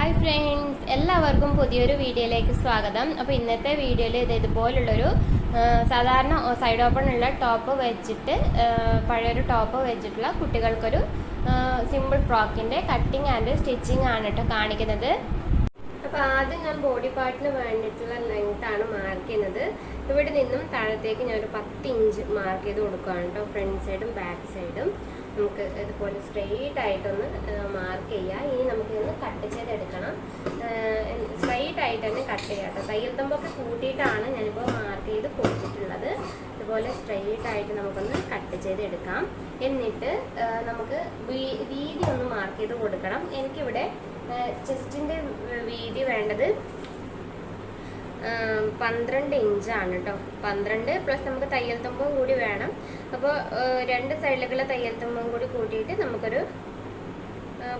Hi friends എല്ലാവർക്കും പുതിയൊരു വീഡിയോയിലേക്ക് സ്വാഗതം. അപ്പോൾ ഇന്നത്തെ വീഡിയോയിൽ ഇത് ഇതുപോലുള്ളൊരു സാധാരണ സൈഡ് ഓപ്പൺ ഉള്ള ടോപ്പ് വെച്ചിട്ട് പഴയൊരു ടോപ്പ് വെച്ചിട്ടുള്ള കുട്ടികൾക്കൊരു സിമ്പിൾ ഫ്രോക്കിന്റെ കട്ടിങ് ആൻഡ് സ്റ്റിച്ചിങ് ആണ് കേട്ടോ കാണിക്കുന്നത്. അപ്പോൾ ആദ്യം ഞാൻ ബോഡി പാർട്ടിന് വേണ്ടിയിട്ടുള്ള ലെങ്ത് ആണ് മാർക്ക് ചെയ്യുന്നത്. ഇവിടെ നിന്നും താഴത്തേക്ക് ഞാനൊരു പത്ത് ഇഞ്ച് മാർക്ക് ചെയ്ത് കൊടുക്കുകയാണ് കേട്ടോ ഫ്രണ്ട് സൈഡും ബാക്ക് സൈഡും നമുക്ക് ഇതുപോലെ സ്ട്രെയിറ്റ് ആയിട്ടൊന്ന് മാർക്ക് ചെയ്യുക ഇനി നമുക്ക് ഇതൊന്ന് കട്ട് ചെയ്തെടുക്കണം. സ്ട്രെയിറ്റ് ആയിട്ട് തന്നെ കട്ട് ചെയ്യാം കേട്ടോ. തയ്യൽ കൂട്ടിയിട്ടാണ് ഞാനിപ്പോൾ മാർക്ക് ചെയ്ത് കൊടുത്തിട്ടുള്ളത്. ഇതുപോലെ സ്ട്രെയിറ്റ് ആയിട്ട് നമുക്കൊന്ന് കട്ട് ചെയ്തെടുക്കാം. എന്നിട്ട് നമുക്ക് വീതി ഒന്ന് മാർക്ക് ചെയ്ത് കൊടുക്കണം. എനിക്കിവിടെ ചെസ്റ്റിന്റെ വീതി വേണ്ടത് പന്ത്രണ്ട് ഇഞ്ചാണ് കേട്ടോ പന്ത്രണ്ട് പ്ലസ് നമുക്ക് തയ്യൽ തുമ്പും കൂടി വേണം. അപ്പോൾ രണ്ട് സൈഡിലേക്കുള്ള തയ്യൽ തുമ്പും കൂടി കൂട്ടിയിട്ട് നമുക്കൊരു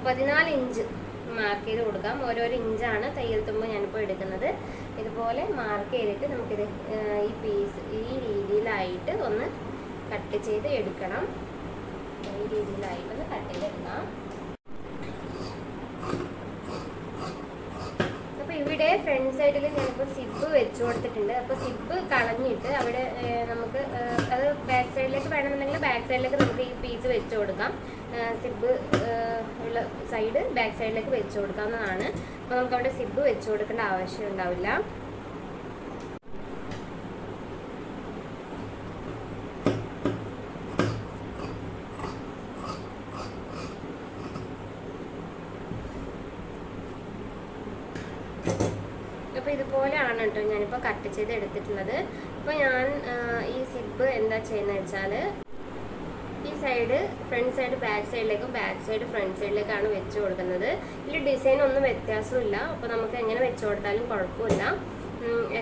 പതിനാല് ഇഞ്ച് മാർക്ക് ചെയ്ത് കൊടുക്കാം. ഓരോരോ ഇഞ്ചാണ് തയ്യൽ തുമ്പ് ഞാനിപ്പോൾ എടുക്കുന്നത്. ഇതുപോലെ മാർക്ക് ചെയ്തിട്ട് നമുക്കിത് ഈ പീസ് ഈ രീതിയിലായിട്ട് ഒന്ന് കട്ട് ചെയ്ത് എടുക്കണം. ഈ രീതിയിലായിട്ടൊന്ന് കട്ട് ചെയ്തെടുക്കാം അപ്പൊ ഇവിടെ ഫ്രണ്ട് സൈഡിൽ ഞാനിപ്പോൾ സിബ് വെച്ച് കൊടുത്തിട്ടുണ്ട്. അപ്പോൾ സിബ് കളഞ്ഞിട്ട് അവിടെ നമുക്ക് അത് ബാക്ക് സൈഡിലേക്ക് വേണമെന്നുണ്ടെങ്കിൽ ബാക്ക് സൈഡിലേക്ക് നമുക്ക് ഈ പീസ് വെച്ച് കൊടുക്കാം. സിബ് ഉള്ള സൈഡ് ബാക്ക് സൈഡിലേക്ക് വെച്ച് കൊടുക്കാവുന്നതാണ്. അപ്പോൾ നമുക്ക് അവിടെ സിബ് വെച്ച് കൊടുക്കേണ്ട ആവശ്യം ഉണ്ടാവില്ല അപ്പോൾ ഇതുപോലെയാണ് കേട്ടോ ഞാനിപ്പോൾ കട്ട് ചെയ്ത് എടുത്തിട്ടുള്ളത് അപ്പോൾ ഞാൻ ഈ സിബ് എന്താ ചെയ്യുന്നത് വെച്ചാൽ ഈ സൈഡ് ഫ്രണ്ട് സൈഡ് ബാക്ക് സൈഡിലേക്കും ബാക്ക് സൈഡ് ഫ്രണ്ട് സൈഡിലേക്കാണ് വെച്ച് കൊടുക്കുന്നത്. ഇതിൽ ഡിസൈൻ ഒന്നും വ്യത്യാസമില്ല അപ്പോൾ നമുക്ക് എങ്ങനെ വെച്ച് കൊടുത്താലും കുഴപ്പമില്ല.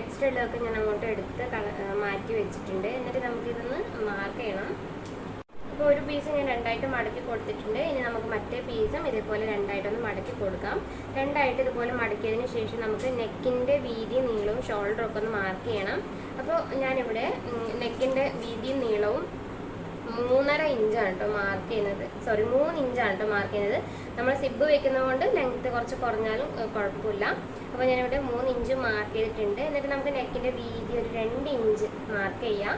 എക്സ്ട്രാ ഉള്ളതൊക്കെ ഞാൻ അങ്ങോട്ട് എടുത്ത് മാറ്റി വെച്ചിട്ടുണ്ട്. എന്നിട്ട് നമുക്കിതൊന്ന് മാർക്ക് ചെയ്യണം. അപ്പോൾ ഒരു പീസ് ഞാൻ രണ്ടായിട്ട് മടക്കി കൊടുത്തിട്ടുണ്ട്. ഇനി നമുക്ക് മറ്റേ പീസും ഇതേപോലെ രണ്ടായിട്ടൊന്ന് മടക്കി കൊടുക്കാം. രണ്ടായിട്ട് ഇതുപോലെ മടക്കിയതിന് ശേഷം നമുക്ക് നെക്കിന്റെ വീതി നീളവും ഷോൾഡറും ഒക്കെ ഒന്ന് മാർക്ക് ചെയ്യണം. അപ്പോൾ ഞാനിവിടെ നെക്കിന്റെ വീതിയും നീളവും മൂന്നര ഇഞ്ചാണ് കേട്ടോ മാർക്ക് ചെയ്യുന്നത്. സോറി മൂന്ന് ഇഞ്ചാണ് കേട്ടോ മാർക്ക് ചെയ്യുന്നത്. നമ്മൾ സിബ് വെക്കുന്നത് കൊണ്ട് ലെങ്ത് കുറച്ച് കുറഞ്ഞാലും കുഴപ്പമില്ല. അപ്പോൾ ഞാനിവിടെ മൂന്ന് ഇഞ്ച് മാർക്ക് ചെയ്തിട്ടുണ്ട്. എന്നിട്ട് നമുക്ക് നെക്കിന്റെ വീതി ഒരു രണ്ട് ഇഞ്ച് മാർക്ക് ചെയ്യാം.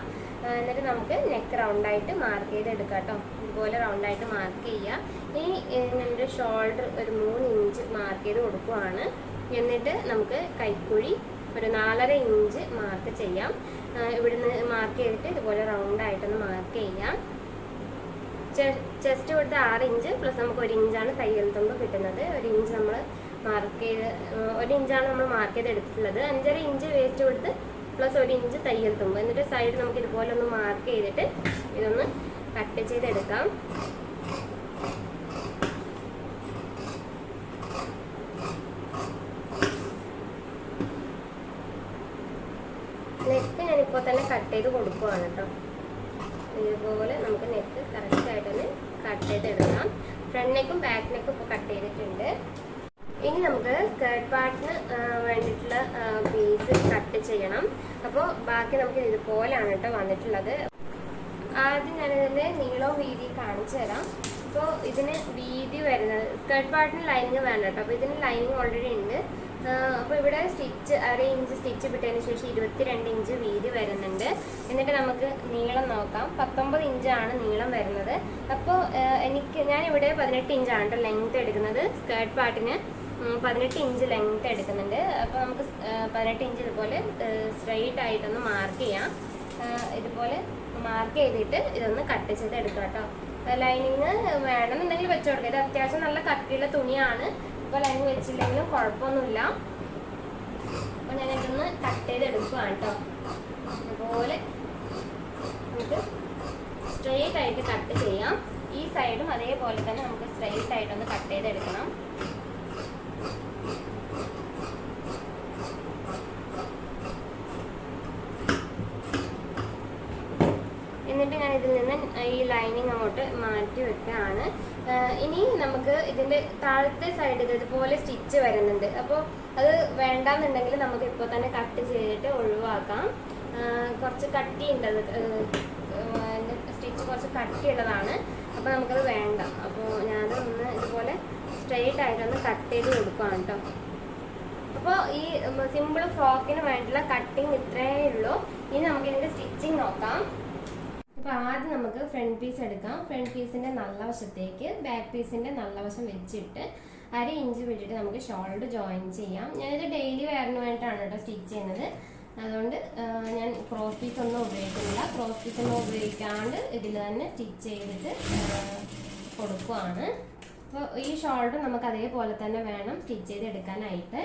എന്നിട്ട് നമുക്ക് നെക്ക് റൗണ്ടായിട്ട് മാർക്ക് ചെയ്ത് എടുക്കാം കേട്ടോ ഇതുപോലെ റൗണ്ടായിട്ട് മാർക്ക് ചെയ്യുക ഇനി എന്റെ ഷോൾഡർ ഒരു മൂന്ന് ഇഞ്ച് മാർക്ക് ചെയ്ത് കൊടുക്കുവാണ്. എന്നിട്ട് നമുക്ക് കൈക്കുഴി ഒരു നാലര ഇഞ്ച് മാർക്ക് ചെയ്യാം. ഇവിടുന്ന് മാർക്ക് ചെയ്തിട്ട് ഇതുപോലെ റൗണ്ട് ആയിട്ടൊന്ന് മാർക്ക് ചെയ്യാം. ചെസ്റ്റ് കൊടുത്ത് ആറ് ഇഞ്ച് പ്ലസ് നമുക്ക് ഒരു ഇഞ്ചാണ് തയ്യൽ തുമ്പ് കിട്ടുന്നത്. ഒരു ഇഞ്ച് നമ്മൾ മാർക്ക് ചെയ്ത് ഒരു ഇഞ്ചാണ് നമ്മൾ മാർക്ക് ചെയ്ത് എടുത്തിട്ടുള്ളത് അഞ്ചര ഇഞ്ച് വേസ്റ്റ് കൊടുത്ത് പ്ലസ് ഒരു ഇഞ്ച് തയ്യൽ തുമ്പ്. എന്നിട്ട് സൈഡ് നമുക്ക് ഇതുപോലെ ഒന്ന് മാർക്ക് ചെയ്തിട്ട് ഇതൊന്ന് കട്ട് ചെയ്തെടുക്കാം നെക്ക് ഞാനിപ്പോൾ തന്നെ കട്ട് ചെയ്ത് കൊടുക്കുവാണ് കേട്ടോ. ഇതുപോലെ നമുക്ക് നെക്ക് കറക്റ്റ് ആയിട്ട് തന്നെ കട്ട് ചെയ്ത് എടുക്കാം. ഫ്രണ്ട് നെക്കും ബാക്ക് നെക്കും ഇപ്പോൾ കട്ട് ചെയ്തിട്ടുണ്ട്. ഇനി നമുക്ക് സ്കേർട്ട് പാർട്ടിന് വേണ്ടിയിട്ടുള്ള പീസ് കട്ട് ചെയ്യണം. അപ്പോൾ ബാക്കി നമുക്ക് ഇതുപോലെയാണ് കേട്ടോ വന്നിട്ടുള്ളത്. ആദ്യം ഞാനിതിന്റെ നീളവും വീതി കാണിച്ചു തരാം. അപ്പോൾ ഇതിന് വീതി വരുന്നത് സ്കേർട്ട് പാർട്ടിന് ലൈനിങ് വേണം കേട്ടോ. അപ്പോൾ ഇതിന് ലൈനിങ് ഓൾറെഡി ഉണ്ട്. അപ്പോൾ ഇവിടെ സ്റ്റിച്ച് അര ഇഞ്ച് സ്റ്റിച്ച് വിട്ടതിന് ശേഷം ഇരുപത്തിരണ്ട് ഇഞ്ച് വീതി വരുന്നുണ്ട്. എന്നിട്ട് നമുക്ക് നീളം നോക്കാം. പത്തൊമ്പത് ഇഞ്ചാണ് നീളം വരുന്നത്. അപ്പോൾ എനിക്ക് ഞാനിവിടെ പതിനെട്ട് ഇഞ്ചാണ് ലെങ്ത് എടുക്കുന്നത്. സ്കേർട്ട് പാർട്ടിന് പതിനെട്ട് ഇഞ്ച് ലെങ്ത് എടുക്കുന്നുണ്ട്. അപ്പോൾ നമുക്ക് പതിനെട്ട് ഇഞ്ച് ഇതുപോലെ സ്ട്രെയിറ്റ് ആയിട്ടൊന്ന് മാർക്ക് ചെയ്യാം. ഇതുപോലെ മാർക്ക് ചെയ്തിട്ട് ഇതൊന്ന് കട്ട് ചെയ്ത് എടുക്കാം കേട്ടോ ലൈനിങ് വേണമെന്നുണ്ടെങ്കിൽ വെച്ചു കൊടുക്കാം. ഇത് അത്യാവശ്യം നല്ല കട്ടിയുള്ള തുണിയാണ്. ഇപ്പോൾ ലൈനിങ് വെച്ചില്ലെങ്കിലും കുഴപ്പമൊന്നുമില്ല. അപ്പോൾ ഞാൻ ഇതൊന്ന് കട്ട് ചെയ്ത് എടുക്കുവാണ് കേട്ടോ അതുപോലെ നമുക്ക് സ്ട്രെയിറ്റ് ആയിട്ട് കട്ട് ചെയ്യാം. ഈ സൈഡും അതേപോലെ തന്നെ നമുക്ക് സ്ട്രെയിറ്റ് ആയിട്ടൊന്ന് കട്ട് ചെയ്തെടുക്കണം. എന്നിട്ട് ഞാൻ ഇതിൽ നിന്ന് ഈ ലൈനിങ് അങ്ങോട്ട് മാറ്റി വെക്കുകയാണ് ഇനി നമുക്ക് ഇതിന്റെ താഴത്തെ സൈഡിൽ ഇതുപോലെ സ്റ്റിച്ച് വരുന്നുണ്ട്. അപ്പോൾ അത് വേണ്ടാന്നുണ്ടെങ്കിൽ നമുക്ക് ഇപ്പോൾ തന്നെ കട്ട് ചെയ്തിട്ട് ഒഴിവാക്കാം. കുറച്ച് കട്ടിയുണ്ട് അത് സ്റ്റിച്ച് കുറച്ച് കട്ടിയുള്ളതാണ്. അപ്പോൾ നമുക്കത് വേണ്ട. അപ്പോൾ ഞാനത് ഒന്ന് ഇതുപോലെ സ്ട്രെയിറ്റ് ആയിട്ടൊന്ന് കട്ട് ചെയ്ത് കൊടുക്കുകയാണ് കേട്ടോ സിമ്പിൾ ഫ്രോക്കിന് വേണ്ടിയുള്ള കട്ടിങ് ഇത്രയേ ഉള്ളൂ. ഇനി നമുക്ക് ഇതിന്റെ സ്റ്റിച്ചിങ് നോക്കാം. അപ്പൊ ആദ്യം നമുക്ക് ഫ്രണ്ട് പീസ് എടുക്കാം. ഫ്രണ്ട് പീസിന്റെ നല്ല വശത്തേക്ക് ബാക്ക് പീസിന്റെ നല്ല വശം വെച്ചിട്ട് അര ഇഞ്ച് വിട്ടിട്ട് നമുക്ക് ഷോൾഡർ ജോയിൻ ചെയ്യാം. ഞാനിത് ഡെയിലി വെയറിന് വേണ്ടിയിട്ടാണ് കേട്ടോ സ്റ്റിച്ച് ചെയ്യുന്നത്. അതുകൊണ്ട് ഞാൻ ക്രോസ് പീസ് ഒന്നും ഉപയോഗിക്കുന്നില്ല. ക്രോസ് പീസ് ഒന്നും ഉപയോഗിക്കാണ്ട് ഇതിൽ തന്നെ സ്റ്റിച്ച് ചെയ്തിട്ട് കൊടുക്കുവാണ്. അപ്പോൾ ഈ ഷോൾഡർ നമുക്ക് അതേപോലെ തന്നെ വേണം സ്റ്റിച്ച് ചെയ്ത് എടുക്കാനായിട്ട്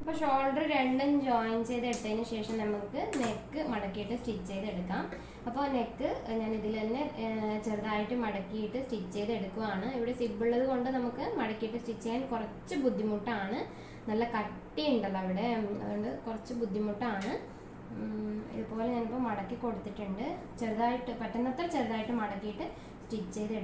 അപ്പോൾ ഷോൾഡർ രണ്ടും ജോയിൻ ചെയ്ത് എടുത്തതിന് ശേഷം നമുക്ക് നെക്ക് മടക്കിയിട്ട് സ്റ്റിച്ച് ചെയ്തെടുക്കാം. അപ്പോൾ നെക്ക് ഞാൻ ഇതിൽ തന്നെ ചെറുതായിട്ട് മടക്കിയിട്ട് സ്റ്റിച്ച് ചെയ്തെടുക്കുവാണ്. ഇവിടെ സിബുള്ളത് കൊണ്ട് നമുക്ക് മടക്കിയിട്ട് സ്റ്റിച്ച് ചെയ്യാൻ കുറച്ച് ബുദ്ധിമുട്ടാണ്. നല്ല കട്ടി ഉണ്ടല്ലോ അവിടെ അതുകൊണ്ട് കുറച്ച് ബുദ്ധിമുട്ടാണ്. ഇതുപോലെ ഞാനിപ്പോൾ മടക്കി കൊടുത്തിട്ടുണ്ട്. ചെറുതായിട്ട് പറ്റുന്നത്ര ചെറുതായിട്ട് മടക്കിയിട്ട് സ്റ്റിച്ച് ചെയ്ത്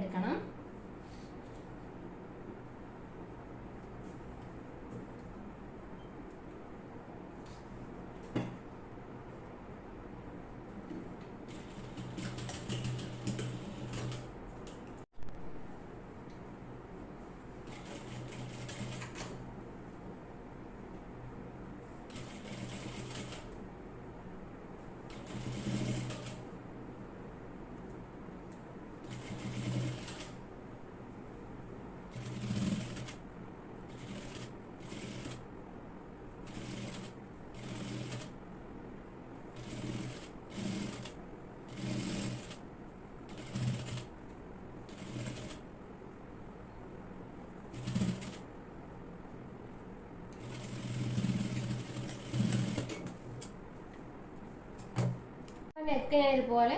നെക്ക് ഞാൻ ഇതുപോലെ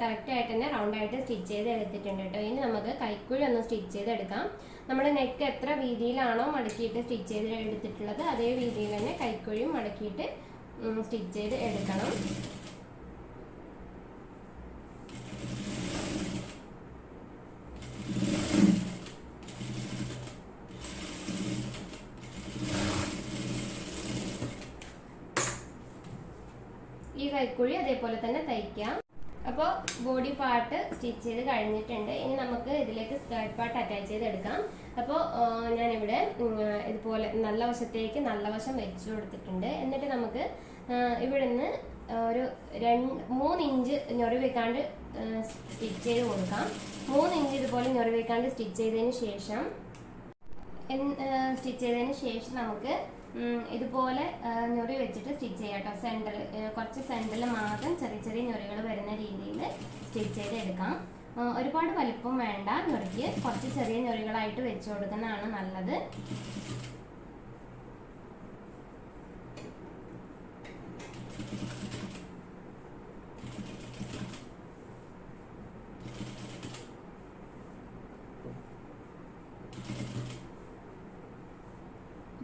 കറക്റ്റ് ആയിട്ട് തന്നെ റൗണ്ട് ആയിട്ട് സ്റ്റിച്ച് ചെയ്ത് എടുത്തിട്ടുണ്ട് കേട്ടോ. ഇനി നമുക്ക് കൈക്കുഴി ഒന്ന് സ്റ്റിച്ച് ചെയ്തെടുക്കാം. നമ്മുടെ നെക്ക് എത്ര വീതിയിലാണോ മടക്കിയിട്ട് സ്റ്റിച്ച് ചെയ്ത് എടുത്തിട്ടുള്ളത് അതേ വീതിയിൽ തന്നെ കൈക്കുഴിയും മടക്കിയിട്ട് സ്റ്റിച്ച് ചെയ്ത് എടുക്കണം. ഈ കൈക്കുഴി അതേപോലെ തന്നെ തയ്ക്കാം. അപ്പോൾ ബോഡി പാർട്ട് സ്റ്റിച്ച് ചെയ്ത് കഴിഞ്ഞിട്ടുണ്ട്. ഇനി നമുക്ക് ഇതിലേക്ക് സ്കേർട്ട് പാർട്ട് അറ്റാച്ച് ചെയ്തെടുക്കാം. അപ്പോൾ ഞാനിവിടെ ഇതുപോലെ നല്ല വശത്തേക്ക് നല്ല വശം വെച്ച് കൊടുത്തിട്ടുണ്ട്. എന്നിട്ട് നമുക്ക് ഇവിടെ നിന്ന് ഒരു രണ്ട് മൂന്ന് ഇഞ്ച് ഞൊറി വെക്കാണ്ട് സ്റ്റിച്ച് ചെയ്ത് കൊടുക്കാം. മൂന്ന് ഇഞ്ച് ഇതുപോലെ ഞൊറി വെക്കാണ്ട് സ്റ്റിച്ച് ചെയ്തതിന് ശേഷം സ്റ്റിച്ച് ചെയ്തതിന് ശേഷം നമുക്ക് ഇതുപോലെ ഞൊറി വെച്ചിട്ട് സ്റ്റിച്ച് ചെയ്യാം കേട്ടോ സെന്ററിൽ കുറച്ച് സെന്ററിൽ മാത്രം ചെറിയ ചെറിയ ഞൊറികൾ വരുന്ന രീതിയിൽ സ്റ്റിച്ച് ചെയ്ത് എടുക്കാം ഒരുപാട് വലിപ്പം വേണ്ട ഞൊറിക്ക്. കുറച്ച് ചെറിയ ഞൊറികളായിട്ട് വെച്ച് കൊടുക്കുന്നതാണ് നല്ലത്.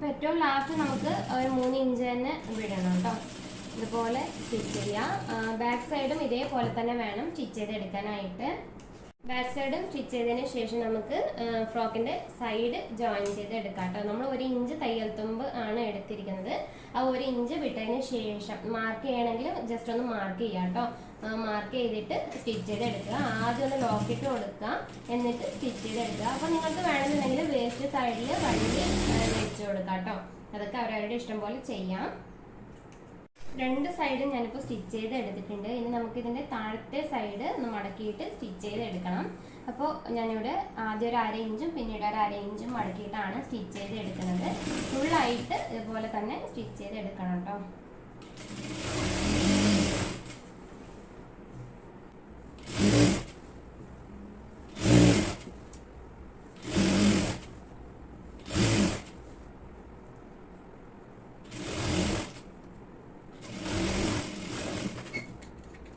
അപ്പൊ ഏറ്റവും ലാസ്റ്റ് നമുക്ക് ഒരു മൂന്ന് ഇഞ്ച് തന്നെ വിടണം കേട്ടോ. ഇതുപോലെ സ്റ്റിച്ച് ചെയ്യാം. ബാക്ക് സൈഡും ഇതേപോലെ തന്നെ വേണം സ്റ്റിച്ച് ചെയ്ത് എടുക്കാനായിട്ട് ബാക്ക് സൈഡും സ്റ്റിച്ച് ചെയ്തതിന് ശേഷം നമുക്ക് ഫ്രോക്കിന്റെ സൈഡ് ജോയിൻ ചെയ്ത് എടുക്കാം കേട്ടോ. നമ്മൾ ഒരു ഇഞ്ച് തയ്യൽ തുമ്പ് ആണ് എടുത്തിരിക്കുന്നത്. ആ ഒരു ഇഞ്ച് വിട്ടതിന് ശേഷം മാർക്ക് ചെയ്യണമെങ്കിൽ ജസ്റ്റ് ഒന്ന് മാർക്ക് ചെയ്യാം കേട്ടോ. മാർക്ക് ചെയ്തിട്ട് സ്റ്റിച്ച് ചെയ്ത് എടുക്കുക ആദ്യം ഒന്ന് ലോക്കിട്ട് കൊടുക്കുക. എന്നിട്ട് സ്റ്റിച്ച് ചെയ്ത് എടുക്കുക അപ്പോൾ നിങ്ങൾക്ക് വേണമെന്നുണ്ടെങ്കിൽ വേസ്റ്റ് സൈഡിൽ വഴി വെച്ച് കൊടുക്കാം കേട്ടോ. അതൊക്കെ അവരവരുടെ ഇഷ്ടം പോലെ ചെയ്യാം. രണ്ട് സൈഡും ഞാനിപ്പോൾ സ്റ്റിച്ച് ചെയ്ത് എടുത്തിട്ടുണ്ട്. ഇനി നമുക്ക് ഇതിന്റെ താഴത്തെ സൈഡ് ഒന്ന് മടക്കിയിട്ട് സ്റ്റിച്ച് ചെയ്ത് എടുക്കണം. അപ്പോൾ ഞാനിവിടെ ആദ്യം ഒരു അര ഇഞ്ചും പിന്നീട് ഒരു അര ഇഞ്ചും മടക്കിയിട്ടാണ് സ്റ്റിച്ച് ചെയ്ത് എടുക്കുന്നത്. ഫുള്ളായിട്ട് ഇതുപോലെ തന്നെ സ്റ്റിച്ച് ചെയ്ത് എടുക്കണം കേട്ടോ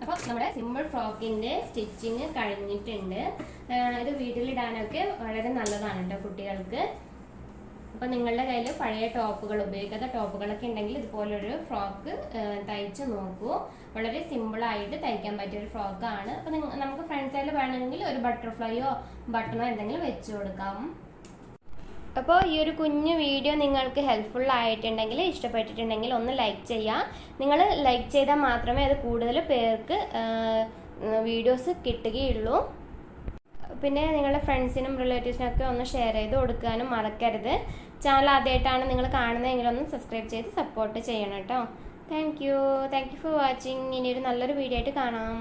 അപ്പോൾ നമ്മുടെ സിമ്പിൾ ഫ്രോക്കിന്റെ സ്റ്റിച്ചിങ് കഴിഞ്ഞിട്ടുണ്ട്. ഇത് വീട്ടിലിടാനൊക്കെ വളരെ നല്ലതാണ് കേട്ടോ കുട്ടികൾക്ക്. അപ്പോൾ നിങ്ങളുടെ കയ്യിൽ പഴയ ടോപ്പുകൾ ഉപയോഗിക്കാത്ത ടോപ്പുകളൊക്കെ ഉണ്ടെങ്കിൽ ഇതുപോലൊരു ഫ്രോക്ക് തയ്ച്ച് നോക്കൂ. വളരെ സിമ്പിളായിട്ട് തയ്ക്കാൻ പറ്റിയ ഒരു ഫ്രോക്കാണ് അപ്പോൾ നമുക്ക് ഫ്രണ്ട് സൈഡിൽ വേണമെങ്കിൽ ഒരു ബട്ടർഫ്ലൈയോ ബട്ടണോ എന്തെങ്കിലും വെച്ച് കൊടുക്കാം. അപ്പോൾ ഈ ഒരു കുഞ്ഞു വീഡിയോ നിങ്ങൾക്ക് ഹെൽപ്ഫുൾ ആയിട്ടുണ്ടെങ്കിൽ ഇഷ്ടപ്പെട്ടിട്ടുണ്ടെങ്കിൽ ഒന്ന് ലൈക്ക് ചെയ്യുക നിങ്ങൾ ലൈക്ക് ചെയ്താൽ മാത്രമേ അത് കൂടുതൽ പേർക്ക് വീഡിയോസ് കിട്ടുകയുള്ളൂ. പിന്നെ നിങ്ങളുടെ ഫ്രണ്ട്സിനും റിലേറ്റീവ്സിനൊക്കെ ഒന്ന് ഷെയർ ചെയ്ത് കൊടുക്കാനും മറക്കരുത്. ചാനൽ ആദ്യമായിട്ടാണ് നിങ്ങൾ കാണുന്നതെങ്കിൽ ഒന്ന് സബ്സ്ക്രൈബ് ചെയ്ത് സപ്പോർട്ട് ചെയ്യണം കേട്ടോ. Thank you thank you for watching ഇനിയൊരു നല്ലൊരു വീഡിയോ ആയിട്ട് കാണാം.